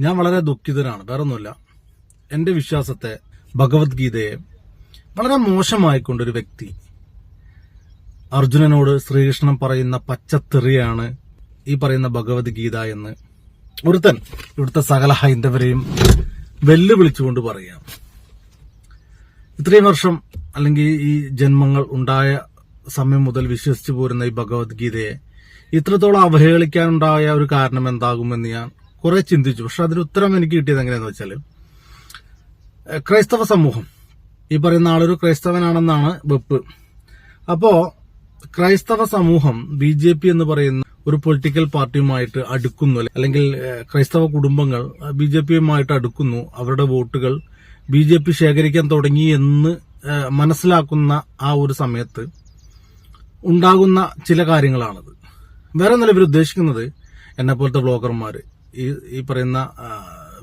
ഞാൻ വളരെ ദുഃഖിതനാണ്. വേറൊന്നുമില്ല. എന്റെ വിശ്വാസത്തെ ഭഗവത്ഗീതയെ വളരെ മോശമായിക്കൊണ്ടൊരു വ്യക്തി അർജുനനോട് ശ്രീകൃഷ്ണൻ പറയുന്ന പച്ചത്തെറിയാണ് ഈ പറയുന്ന ഭഗവത്ഗീത എന്ന് ഒരുത്തൻ ഇവിടുത്തെ സകല ഹൈന്ദവരെയും വെല്ലുവിളിച്ചുകൊണ്ട് പറയാം ഇത്രയും വർഷം അല്ലെങ്കിൽ ഈ ജന്മങ്ങൾ ഉണ്ടായ സമയം മുതൽ വിശ്വസിച്ചു പോരുന്ന ഈ ഭഗവത്ഗീതയെ ഇത്രത്തോളം അവഹേളിക്കാനുണ്ടായ ഒരു കാരണം എന്താകുമെന്ന് ഞാൻ കുറെ ചിന്തിച്ചു. പക്ഷെ അതിന് ഉത്തരം എനിക്ക് കിട്ടിയത് എങ്ങനെയാന്ന് വെച്ചാൽ ക്രൈസ്തവ സമൂഹം. ഈ പറയുന്ന ആളൊരു ക്രൈസ്തവനാണെന്നാണ് വെപ്പ്. അപ്പോ ക്രൈസ്തവ സമൂഹം ബി ജെ പി എന്ന് പറയുന്ന ഒരു പൊളിറ്റിക്കൽ പാർട്ടിയുമായിട്ട് അടുക്കുന്നു. അല്ലെങ്കിൽ ക്രൈസ്തവ കുടുംബങ്ങൾ ബി ജെ പിയുമായിട്ട് അടുക്കുന്നു. അവരുടെ വോട്ടുകൾ ബി ജെ പി ശേഖരിക്കാൻ തുടങ്ങി എന്ന് മനസ്സിലാക്കുന്ന ആ ഒരു സമയത്ത് ഉണ്ടാകുന്ന ചില കാര്യങ്ങളാണത്. വേറെ ഒന്നല്ല ഇവർ ഉദ്ദേശിക്കുന്നത് എന്നെ പോലത്തെ ബ്ലോഗർമാർ ഈ ഈ പറയുന്ന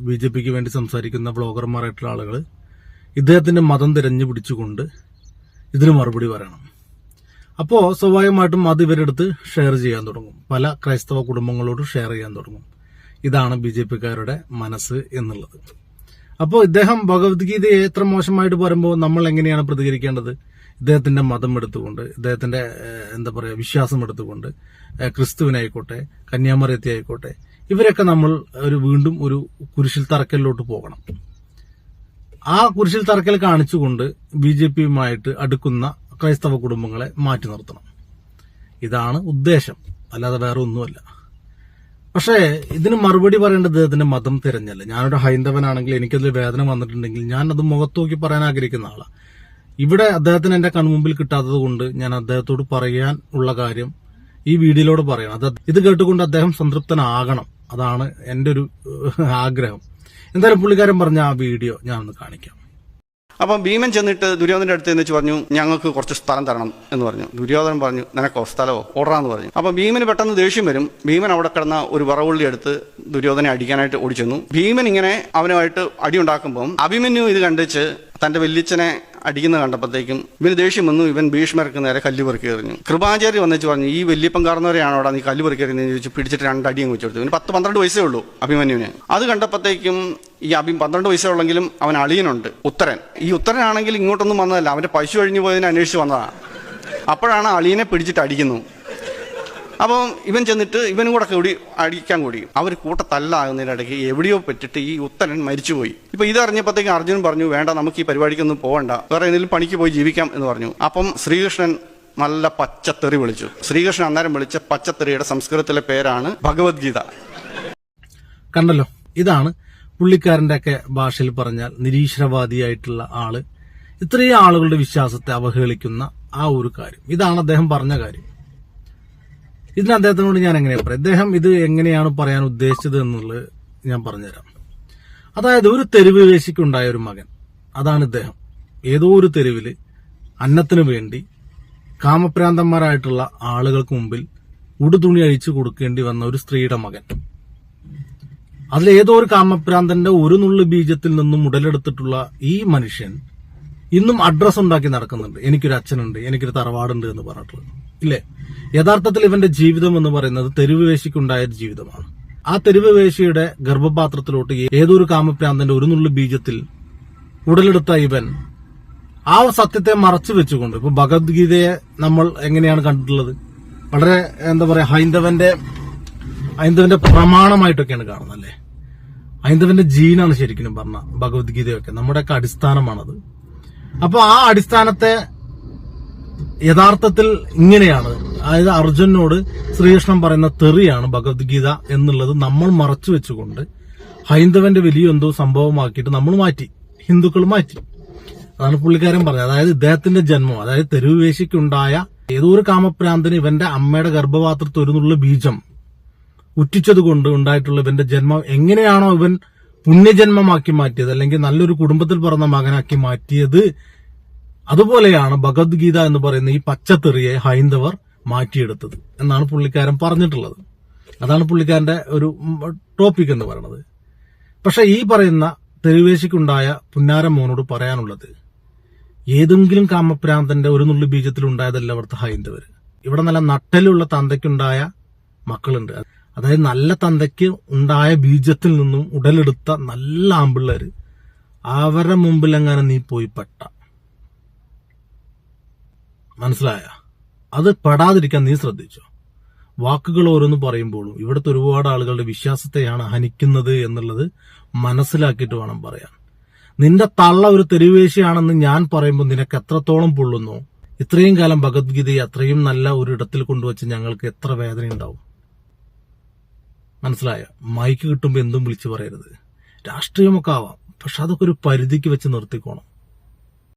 ബി ജെ പിക്ക് വേണ്ടി സംസാരിക്കുന്ന ബ്ലോഗർമാരായിട്ടുള്ള ആളുകൾ ഇദ്ദേഹത്തിന്റെ മതം തിരഞ്ഞു പിടിച്ചുകൊണ്ട് ഇതിന് മറുപടി പറയണം. അപ്പോ സ്വാഭാവികമായിട്ടും അത് ഇവരെടുത്ത് ഷെയർ ചെയ്യാൻ തുടങ്ങും. പല ക്രൈസ്തവ കുടുംബങ്ങളോട് ഷെയർ ചെയ്യാൻ തുടങ്ങും. ഇതാണ് ബി ജെ പിക്കാരുടെ മനസ്സ് എന്നുള്ളത്. അപ്പോൾ ഇദ്ദേഹം ഭഗവത്ഗീതയെ എത്ര മോശമായിട്ട് പറയുമ്പോൾ നമ്മൾ എങ്ങനെയാണ് പ്രതികരിക്കേണ്ടത്? ഇദ്ദേഹത്തിന്റെ മതം എടുത്തുകൊണ്ട് ഇദ്ദേഹത്തിന്റെ എന്താ പറയുക വിശ്വാസം എടുത്തുകൊണ്ട് ക്രിസ്തുവിനായിക്കോട്ടെ കന്യാമറിയത്തെ ആയിക്കോട്ടെ ഇവരൊക്കെ നമ്മൾ ഒരു വീണ്ടും ഒരു കുരിശിൽ തറക്കലിലോട്ട് പോകണം. ആ കുരിശിൽ തറക്കൽ കാണിച്ചുകൊണ്ട് ബി ജെ പിയുമായിട്ട് അടുക്കുന്ന ക്രൈസ്തവ കുടുംബങ്ങളെ മാറ്റി നിർത്തണം. ഇതാണ് ഉദ്ദേശം. അല്ലാതെ വേറെ ഒന്നുമല്ല. പക്ഷേ ഇതിന് മറുപടി പറയേണ്ടത് അദ്ദേഹത്തിന്റെ മതം തിരഞ്ഞല്ല? ഞാനൊരു ഹൈന്ദവനാണെങ്കിൽ എനിക്കതിൽ വേദന വന്നിട്ടുണ്ടെങ്കിൽ ഞാൻ അത് മുഖത്ത് നോക്കി പറയാൻ ആഗ്രഹിക്കുന്ന ആളാണ് ഇവിടെ അദ്ദേഹത്തിന് എന്റെ കൺമുമ്പിൽ കിട്ടാത്തത് കൊണ്ട് ഞാൻ അദ്ദേഹത്തോട് പറയാൻ ഉള്ള കാര്യം ഈ വീഡിയോയിലൂടെ പറയണം. അത് ഇത് കേട്ടുകൊണ്ട് അദ്ദേഹം സംതൃപ്തനാകണം. അതാണ് എന്റെ ഒരു ആഗ്രഹം. എന്തായാലും പുള്ളിക്കാരൻ പറഞ്ഞ ആ വീഡിയോ ഞാൻ ഒന്ന് കാണിക്കാം. അപ്പം ഭീമൻ ചെന്നിട്ട് ദുര്യോധനന്റെ അടുത്ത് എന്ന് പറഞ്ഞു ഞങ്ങൾക്ക് കുറച്ച് സ്ഥലം തരണം എന്ന് പറഞ്ഞു. ദുര്യോധനൻ പറഞ്ഞു നിനക്കോ സ്ഥലമോ? ഓടാന്ന് പറഞ്ഞു. അപ്പം ഭീമന് പെട്ടെന്ന് ദേഷ്യം വരും. ഭീമൻ അവിടെ കിടന്ന ഒരു വറവുള്ളി എടുത്ത് ദുര്യോധനെ അടിക്കാനായിട്ട് ഓടിച്ചെന്നു. ഭീമൻ ഇങ്ങനെ അവനുമായിട്ട് അടിയുണ്ടാക്കുമ്പം അഭിമന്യു ഇത് കണ്ടിച്ച് തന്റെ വല്യച്ഛനെ അടിക്കുന്ന കണ്ടപ്പോഴത്തേക്കും ഇവന് ദേഷ്യം വന്നു. ഇവൻ ഭീഷ്മർക്ക് നേരെ കല്ല് പെറുക്കി എറിഞ്ഞു. കൃപാചാര്യ വന്നിച്ച് പറഞ്ഞു ഈ വലിയപ്പം കാർന്നവരെയാണോ അവിടെ നീ കല്ല് പെറുക്കി എറിഞ്ഞെന്ന് ചോദിച്ചു പിടിച്ചിട്ട് രണ്ട് അടിയും വെച്ചു കൊടുത്തു ഇവന് പത്ത് പന്ത്രണ്ട് വയസ്സേ ഉള്ളൂ അഭിമന്യുവിന്. അത് കണ്ടപ്പോഴത്തേക്കും ഈ അഭിം പന്ത്രണ്ട് വയസ്സേ ഉള്ളെങ്കിലും അവൻ അളിയനുണ്ട് ഉത്തരൻ. ഈ ഉത്തരനാണെങ്കിൽ ഇങ്ങോട്ടൊന്നും വന്നതല്ല. അവന്റെ പശു കഴിഞ്ഞു പോയതിനെ അന്വേഷിച്ച് വന്നതാണ് അപ്പോഴാണ് അളിയനെ പിടിച്ചിട്ട് അടിക്കുന്നു. അപ്പം ഇവൻ ചെന്നിട്ട് ഇവനും കൂടെ കൂടി അടിക്കാൻ കൂടി. അവർ കൂട്ടത്തല്ലാകുന്നതിനിടയ്ക്ക് എവിടെയോ പറ്റിട്ട് ഈ ഉത്തരൻ മരിച്ചുപോയി. ഇപ്പൊ ഇതറിഞ്ഞപ്പോഴത്തേക്ക് അർജുനൻ പറഞ്ഞു വേണ്ട നമുക്ക് ഈ പരിപാടിക്കൊന്നും പോകണ്ട വേറെ എന്തെങ്കിലും പണിക്ക് പോയി ജീവിക്കാം എന്ന് പറഞ്ഞു. അപ്പം ശ്രീകൃഷ്ണൻ നല്ല പച്ചത്തെറി വിളിച്ചു. ശ്രീകൃഷ്ണൻ അന്നേരം വിളിച്ച പച്ചത്തെറിയുടെ സംസ്കൃതത്തിലെ പേരാണ് ഭഗവത്ഗീത. കണ്ടല്ലോ? ഇതാണ് പുള്ളിക്കാരന്റെ ഒക്കെ ഭാഷയിൽ പറഞ്ഞാൽ നിരീശ്വരവാദിയായിട്ടുള്ള ആൾ. ഇത്രയും ആളുകളുടെ വിശ്വാസത്തെ അവഹേളിക്കുന്ന ആ ഒരു കാര്യം. ഇതാണ് അദ്ദേഹം പറഞ്ഞ കാര്യം. ഇതിന് അദ്ദേഹത്തിനോട് ഞാൻ എങ്ങനെയാ പറയാം? അദ്ദേഹം ഇത് എങ്ങനെയാണ് പറയാൻ ഉദ്ദേശിച്ചത് എന്നുള്ളത് ഞാൻ പറഞ്ഞുതരാം. അതായത് ഒരു തെരുവ് വേശിക്കുണ്ടായ ഒരു മകൻ. അതാണ് ഇദ്ദേഹം. ഏതോ ഒരു തെരുവിൽ അന്നത്തിനു വേണ്ടി കാമപ്രാന്തന്മാരായിട്ടുള്ള ആളുകൾക്ക് മുമ്പിൽ ഉടുതുണി അഴിച്ചു കൊടുക്കേണ്ടി വന്ന ഒരു സ്ത്രീയുടെ മകൻ. അതിൽ ഏതോ ഒരു കാമപ്രാന്തന്റെ ഒരു നുള്ളു ബീജത്തിൽ നിന്നും ഉടലെടുത്തിട്ടുള്ള ഈ മനുഷ്യൻ ഇന്നും അഡ്രസ് ഉണ്ടാക്കി നടക്കുന്നുണ്ട്. എനിക്കൊരു അച്ഛനുണ്ട് എനിക്കൊരു തറവാടുണ്ട് എന്ന് പറഞ്ഞിട്ടുള്ളത്. ഇല്ലേ യഥാർത്ഥത്തിൽ ഇവന്റെ ജീവിതം എന്ന് പറയുന്നത് തെരുവ് വേശിക്കുണ്ടായ ജീവിതമാണ്. ആ തെരുവ് വേശിയുടെ ഗർഭപാത്രത്തിലോട്ട് ഏതൊരു കാമപ്രാന്തന്റെ ഒരു നുള്ളു ബീജത്തിൽ ഉടലെടുത്ത ഇവൻ ആ സത്യത്തെ മറച്ചു വെച്ചുകൊണ്ട് ഇപ്പൊ ഭഗവത്ഗീതയെ നമ്മൾ എങ്ങനെയാണ് കണ്ടിട്ടുള്ളത്? വളരെ എന്താ പറയാ ഹൈന്ദവന്റെ ഹൈന്ദവന്റെ പ്രമാണമായിട്ടൊക്കെയാണ് കാണുന്നത് അല്ലേ? ഹൈന്ദവന്റെ ജീനാണ് ശരിക്കും പറഞ്ഞ ഭഗവത്ഗീതയൊക്കെ. നമ്മുടെയൊക്കെ അടിസ്ഥാനമാണത്. അപ്പൊ ആ അടിസ്ഥാനത്തെ യഥാർത്ഥത്തിൽ ഇങ്ങനെയാണ്. അതായത് അർജുനോട് ശ്രീകൃഷ്ണൻ പറയുന്ന തെറിയാണ് ഭഗവത്ഗീത എന്നുള്ളത് നമ്മൾ മറച്ചു വെച്ചുകൊണ്ട് ഹൈന്ദവന്റെ വലിയ എന്തോ സംഭവമാക്കിയിട്ട് നമ്മൾ മാറ്റി ഹിന്ദുക്കൾ മാറ്റി. അതാണ് പുള്ളിക്കാരൻ പറഞ്ഞത്. അതായത് ഇദ്ദേഹത്തിന്റെ ജന്മം അതായത് തെരുവുവേശിക്കുണ്ടായ ഏതോ ഒരു കാമപ്രാന്തന് ഇവന്റെ അമ്മയുടെ ഗർഭപാത്രത്തിൽ ഒരു നുള്ള ബീജം ഉറ്റിച്ചത് കൊണ്ട് ഉണ്ടായിട്ടുള്ള ഇവന്റെ ജന്മം എങ്ങനെയാണോ ഇവൻ പുണ്യജന്മമാക്കി മാറ്റിയത് അല്ലെങ്കിൽ നല്ലൊരു കുടുംബത്തിൽ പിറന്ന മകനാക്കി മാറ്റിയത് അതുപോലെയാണ് ഭഗവത്ഗീത എന്ന് പറയുന്ന ഈ പച്ചത്തെറിയെ ഹൈന്ദവർ മാറ്റിയെടുത്തത് എന്നാണ് പുള്ളിക്കാരൻ പറഞ്ഞിട്ടുള്ളത്. അതാണ് പുള്ളിക്കാരന്റെ ഒരു ടോപ്പിക് എന്ന് പറയുന്നത്. പക്ഷെ ഈ പറയുന്ന തെരുവേശിക്കുണ്ടായ പുന്നാരം മോനോട് പറയാനുള്ളത് ഏതെങ്കിലും കാമപ്രാന്തന്റെ ഒരു നുള്ളി ബീജത്തിൽ ഉണ്ടായതല്ല അവിടുത്തെ ഹൈന്ദവർ ഇവിടെ നല്ല നട്ടലുള്ള തന്തയ്ക്കുണ്ടായ മക്കളുണ്ട്. അതായത് നല്ല തന്തയ്ക്ക് ഉണ്ടായ ബീജത്തിൽ നിന്നും ഉടലെടുത്ത നല്ല ആമ്പിള്ളേര് അവരുടെ മുമ്പിൽ എങ്ങനെ നീ പോയി പെട്ട. മനസ്സിലായ? അത് പെടാതിരിക്കാൻ നീ ശ്രദ്ധിച്ചോ? വാക്കുകൾ ഓരോന്ന് പറയുമ്പോഴും ഇവിടുത്തെ ഒരുപാട് ആളുകളുടെ വിശ്വാസത്തെയാണ് ഹനിക്കുന്നത് എന്നുള്ളത് മനസ്സിലാക്കിയിട്ട് വേണം പറയാൻ. നിന്റെ തള്ള ഒരു തെരുവേശിയാണെന്ന് ഞാൻ പറയുമ്പോൾ നിനക്ക് എത്രത്തോളം പൊള്ളുന്നു? ഇത്രയും കാലം ഭഗവത്ഗീതയെ അത്രയും നല്ല ഒരു ഇടത്തിൽ കൊണ്ടുവച്ച് ഞങ്ങൾക്ക് എത്ര വേദന ഉണ്ടാവും? മനസ്സിലായ? മൈക്ക് കിട്ടുമ്പോൾ എന്തും വിളിച്ചു പറയരുത്. രാഷ്ട്രീയമൊക്കെ ആവാം. പക്ഷെ അതൊക്കെ ഒരു പരിധിക്ക് വെച്ച് നിർത്തിക്കോണം.